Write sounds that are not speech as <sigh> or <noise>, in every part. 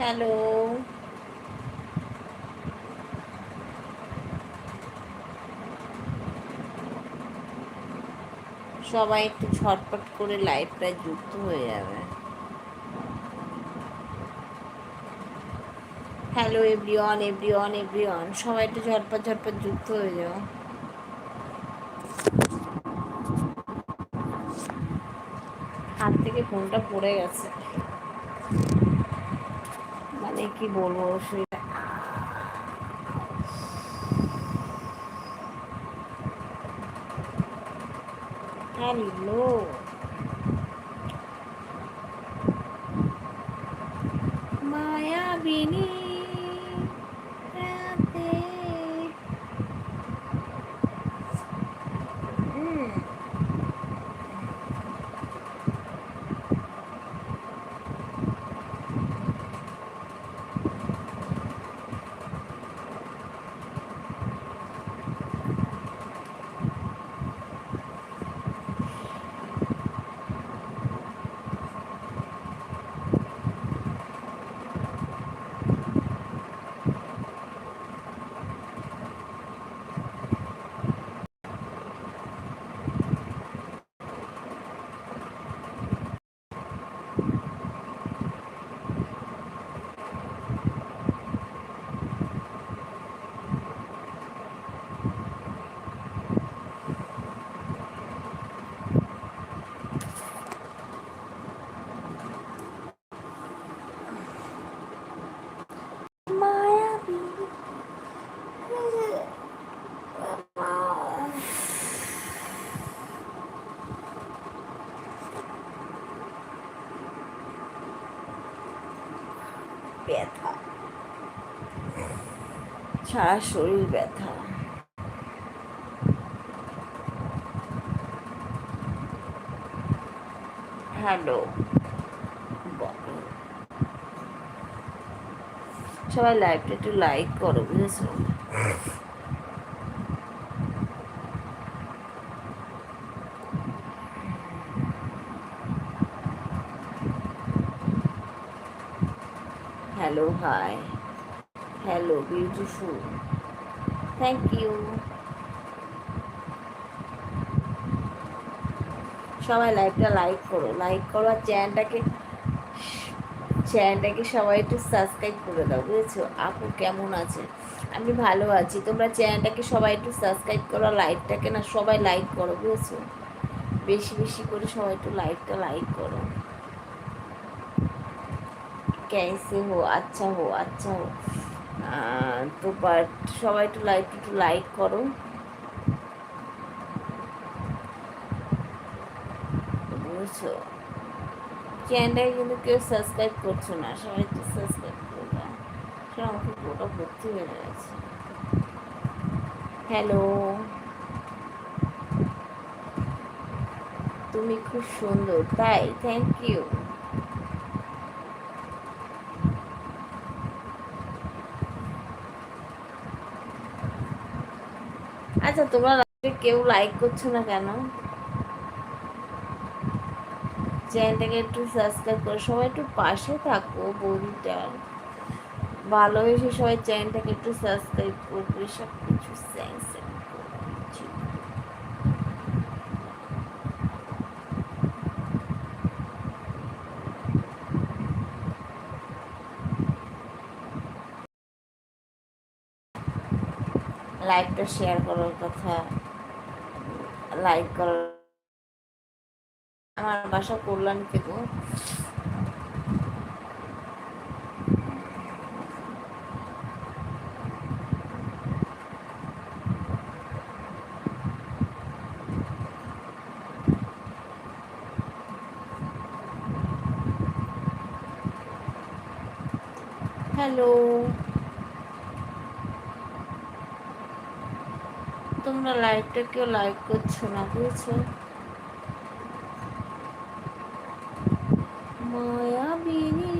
Hello. সবাই একটু ঝটপট করে লাইভটায় যুক্ত হয়ে যাবে। হ্যালো এভরিওয়ান এভরিওয়ান এভরিওয়ান সবাই একটু ঝটপট ঝটপট যুক্ত হয়ে যাও। হাত থেকে ফোনটা পড়ে গেছে। মানে কি বলব সেটা হ্যালো মায়াবিনী রাতে হুম মায়াবিনী ব্যথা সারা শরীর ব্যথা। হ্যালো সবাই লাইভটা একটু লাইক করো বুঝেছ? Hello hi hello beautiful thank you সবাই লাইভটা লাইক করো লাইক করো আর চ্যানেলটাকে চ্যানেলটাকে সবাই একটু সাবস্ক্রাইব করে দাও বুঝেছো আপু কেমন আছে আমি ভালো আছি তোমরা চ্যানেলটাকে সবাই একটু সাবস্ক্রাইব করো লাইকটাকে না সবাই লাইক করো বুঝেছো বেশি বেশি করে সবাই একটু লাইকটা লাইক করো कैसे हो अच्छा हो अच्छा हो তো বাট সবাই একটু লাইক একটু লাইক করো। বুঝছ? চ্যানেলটাকে কিন্তু কেউ সাবস্ক্রাইব করছ না, সবাই একটু সাবস্ক্রাইব করবে। সে আমাকে পুরোটা ভর্তি হয়ে গেছে। হ্যালো তুমি খুব সুন্দর, তাই? থ্যাংক ইউ আচ্ছা তোমরা কেউ লাইক করছ না কেন? চ্যানেলটাকে একটু সাবস্ক্রাইব করো, সবাই একটু পাশে থাকো বন্ধুটার ভালোবেসে সবাই চ্যানেলটাকে একটু সাবস্ক্রাইব করবে সব কিছু লাইভটা শেয়ার করার কথা লাইক করার আমার বাসা কল্যাণ থেকে। হ্যালো তোমরা লাইভটা কেউ লাইক করছ না বুঝছ? মায়াবিনী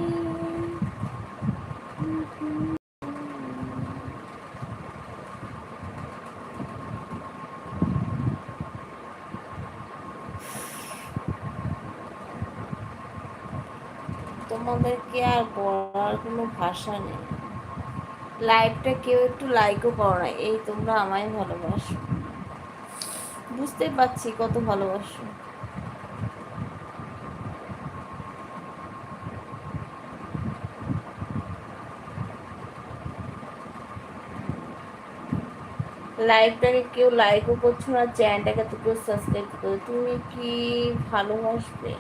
তোমাদেরকে আর বলার কোনো ভাষা নেই। লাইভটা কেউ একটু লাইকও করো না। এই তোমরা আমায় ভালোবাসো। বুঝতে পারছি কত ভালোবাসো। লাইভটাকে কেউ লাইকও করছ না, চ্যানেলটাকে তো কেউ সাবস্ক্রাইব করো। তুমি কি ভালোবাসবে?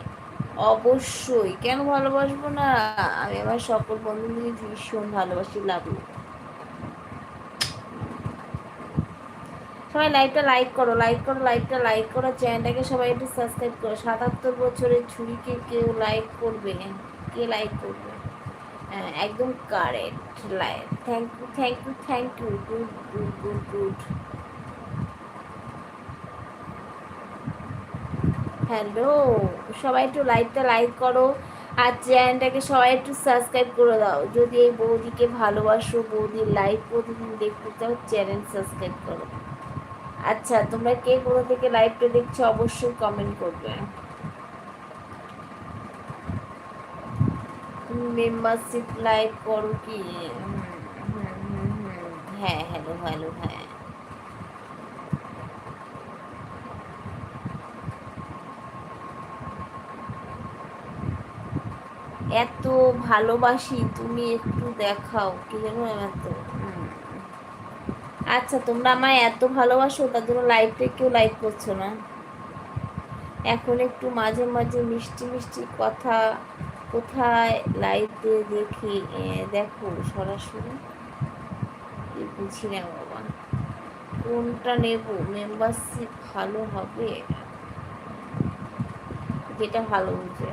অবশ্যই। কেন ভালোবাসবো না? আমি আমার সকল বন্ধুদের ভীষণ ভালোবাসি লাভ সবাই লাইভটা লাইক করো লাইক করো, লাইভটা লাইক করো, চ্যানেলটাকে সবাই একটু সাবস্ক্রাইব করো। সাতাত্তর বছরের ছুরিকে কেউ লাইক করবে কে লাইক করবে? হ্যাঁ একদম correct like thank you thank you thank you good good good good hello সবাই একটু লাইভটা লাইক করো। আর চ্যানেলটাকে সবাই একটু সাবস্ক্রাইব করে দাও। যদি এই বৌদিকে ভালোবাসো, বৌদির লাইভ প্রতিদিন দেখতে চাও, চ্যানেল সাবস্ক্রাইব করো। আচ্ছা তোমরা কে কোথা থেকে লাইভটা দেখছ অবশ্যই কমেন্ট করবে। মেম্বারশিপ লাইভ করো কি? হ্যাঁ হ্যালো হ্যালো হ্যাঁ। এত ভালোবাসি, তুমি একটু দেখাও। কি জানো এত আচ্ছা তোমরা আমায় এত ভালোবাসো তার জন্য লাইভটা কেউ লাইভ করছ না। এখন একটু মাঝে মাঝে মিষ্টি মিষ্টি কথা কোথায় লাইভ দিয়ে দেখি। দেখো, সরাসরি। বুঝি না বাবা। কোনটা নেব? মেম্বারশিপ ভালো হবে? যেটা ভালো বুঝবে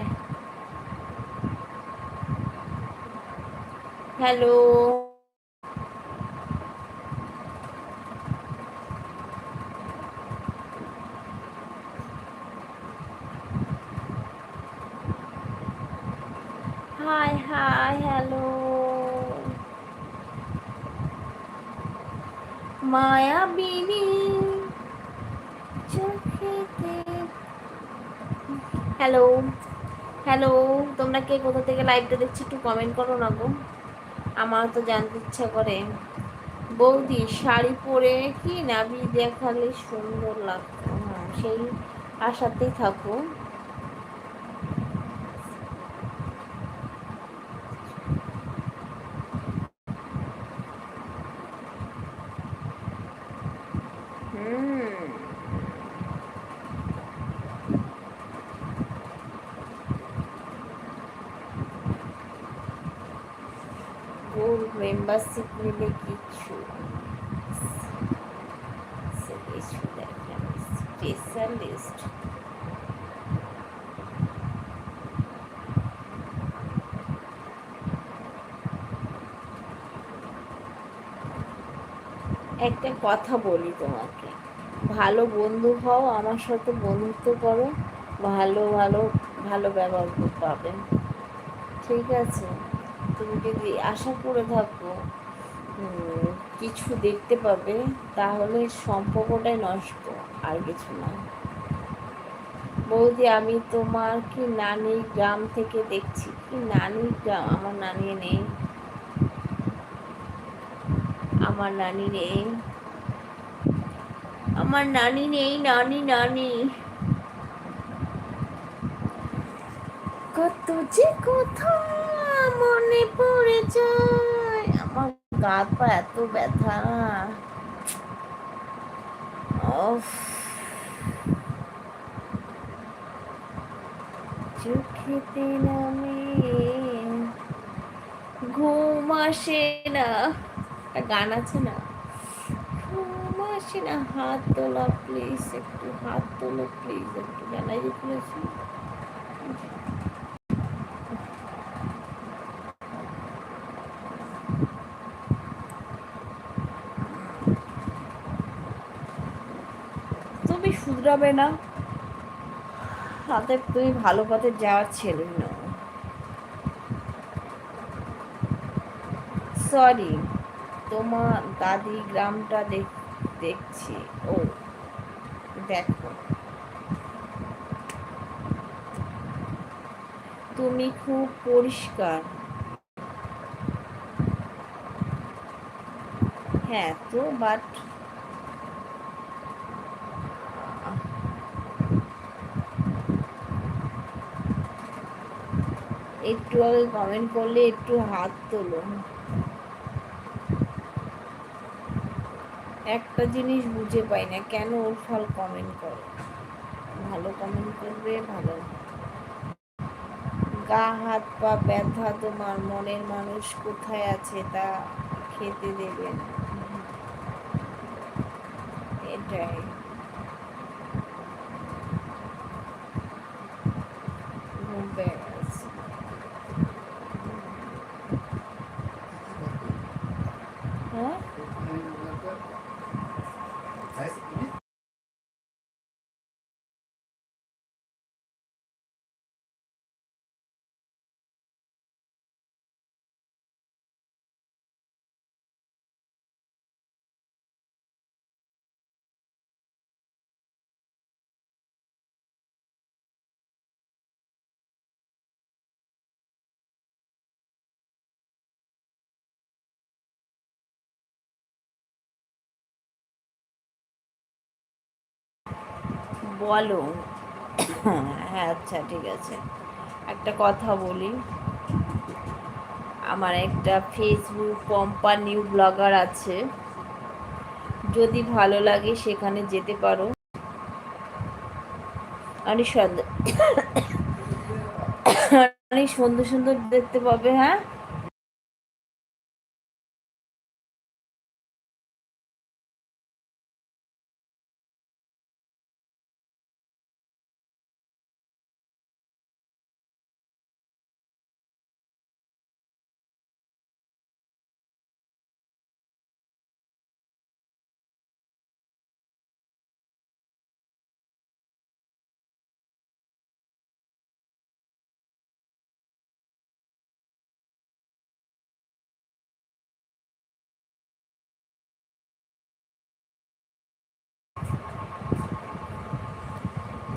হ্যালো হাই হাই হ্যালো মায়াবিনী চোখেতে হ্যালো হ্যালো তোমরা কে কোথা থেকে লাইভটা দেখছি একটু কমেন্ট করো না গো। আমার তো জানতে ইচ্ছা করে। বৌদি, শাড়ি পরে কি নাবি দেখালে সুন্দর লাগতো? হ্যাঁ সেই আশাতেই থাকো ফুল মেম্বারশিপ নিলে কিছু কিছু দেখেন স্পেশালিস্ট একটা কথা বলি তোমাকে। ভালো বন্ধু হও, আমার সাথে বন্ধুত্ব করো। ভালো ভালো ভালো ব্যবহার পাবে। ঠিক আছে? তুমি যদি আশা করে থাকো কিছু দেখতে পাবে, তাহলে সম্পর্কটাই নষ্ট আর কিছু না। বৌদি, আমি তোমার কি নানি গ্রাম থেকে দেখছি? কি নানি গ্রাম? আমার নানি নেই। আমার নানি নেই। আমার নানি নেই, নানি নানি। কত যে কথা মনে পড়ে যায়। আমার গা পা এত ব্যথা। চোখেতে নামে ঘুম আসে না। একটা গান আছে না? ঘুম আসে না, হাত তোলা প্লিজ একটু হাত তোলো প্লিজ একটু জানাই দিতে শুধরাবে না। তাতে তুমি ভালো পথে যাওয়ার ছেলে নও সরি তোমার দাদি গ্রামটা দেখছি। ও, দেখো। তুমি খুব পরিষ্কার। হ্যাঁ তো বাট একটু আগে কমেন্ট করলে একটু হাত তোলো। একটা জিনিস বুঝে পাই না, কেন ওর ফল কমেন্ট করো? ভালো কমেন্ট করবে, ভালো গা, হাত, পা ব্যথা তোমার, মনের মানুষ কোথায় আছে তা খেতে দেবে না। এটাই ঘুম পেয়ে গেছে হ্যাঁ বলো। হ্যাঁ আচ্ছা ঠিক আছে। একটা কথা বলি। আমার একটা ফেসবুক পম্পা নিউ ব্লগার আছে। যদি ভালো লাগে সেখানে যেতে পারো। অনেক সুন্দর অনেক সুন্দর সুন্দর দেখতে পাবে হ্যাঁ?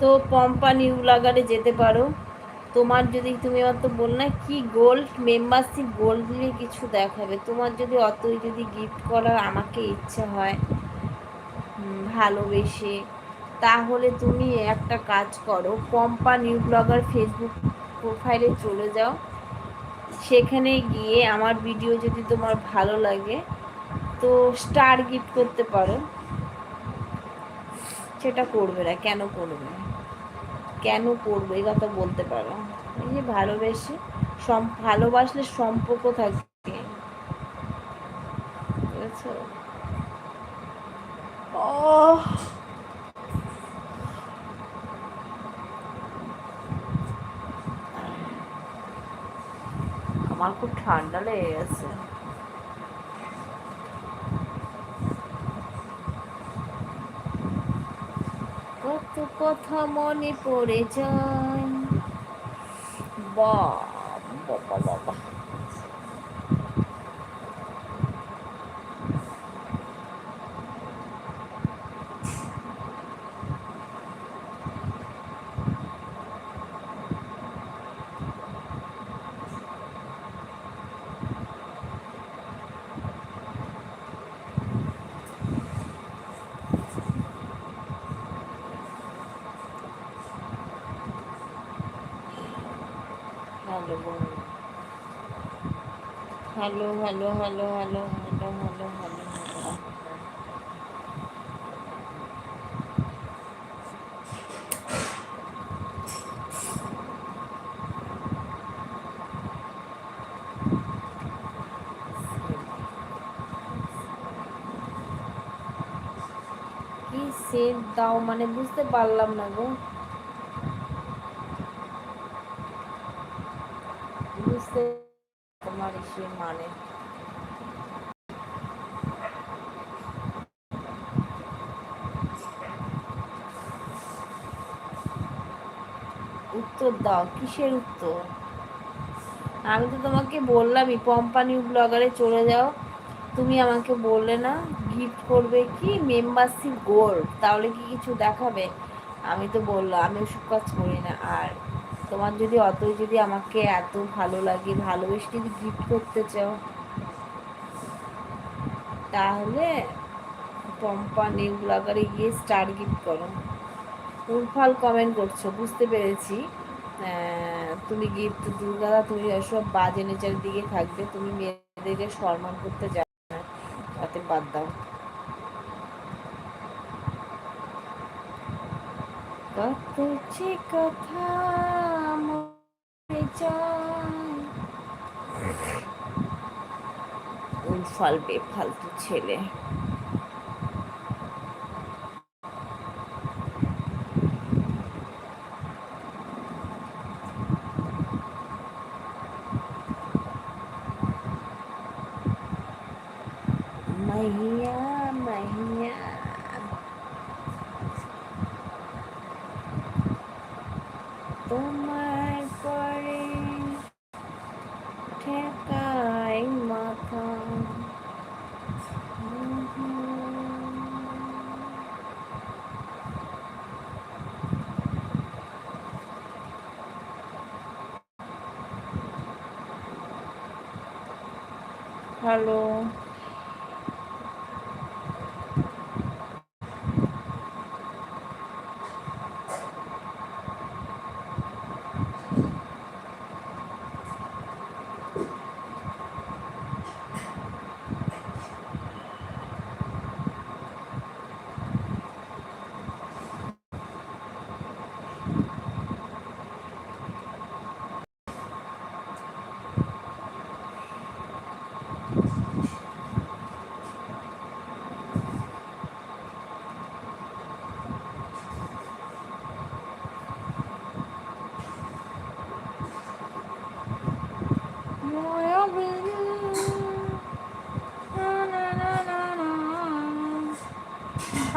তো পম্পা নিউ লাগারে যেতে পারো। তোমার যদি, তুমি অত বল না, কি গোল্ড মেম্বারশিপ গোল্ড দিয়ে কিছু দেখাবে। তোমার যদি অতই যদি গিফট করার আমাকে ইচ্ছা হয় ভালোবেসে, তাহলে তুমি একটা কাজ করো। পম্পা নিউ ব্লগার ফেসবুক প্রোফাইলে চলে যাও। সেখানে গিয়ে আমার ভিডিও যদি তোমার ভালো লাগে, তো স্টার গিফট করতে পারো। সেটা করবে না, কেন করবে কেন করব? এই কথা বলতে পারো। এই যে ভালোবেসে সম, ভালোবাসলে সম্পর্ক বুঝেছ? আমার খুব ঠান্ডা লেগে গেছে কত কথা মনে পড়ে যায়। বাবা বাবা hello hello hello hello hello hello hello ना गो দাও, কিসের উত্তর? আমি তো তোমাকে বললামই কোম্পানি ব্লগারে চলে যাও। তুমি আমাকে বললে না গিফট করবে কি? মেম্বারশিপ গোল্ড তাহলে কি কিছু দেখাবে? আমি তো বললাম, আমি ওসব কাজ করি না। আর তোমার যদি অতই যদি আমাকে এত ভালো লাগে, ভালোবেসে যদি গিফট করতে চাও, তাহলে পম্পা নেল ব্লগারে গিয়ে স্টার গিফট করো। উলফাল কমেন্ট করছ, বুঝতে পেরেছি। তুমি গিফট দুর্গা তুমি সব বাজে নেচার দিকে থাকবে তুমি মেয়েদেরকে সম্মান করতে যাবে না তাতে বাদ দাও। কত যে কথা <laughs> উলফাল বেফালতু ছেলে। ঠেকাই মাথা হ্যালো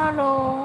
হ্যালো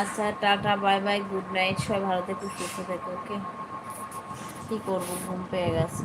আচ্ছা tata, bye bye, good night, সবাই ভালো থেকো, সুস্থ থেকো, ওকে? কী করব, ঘুম পেয়ে গেছে।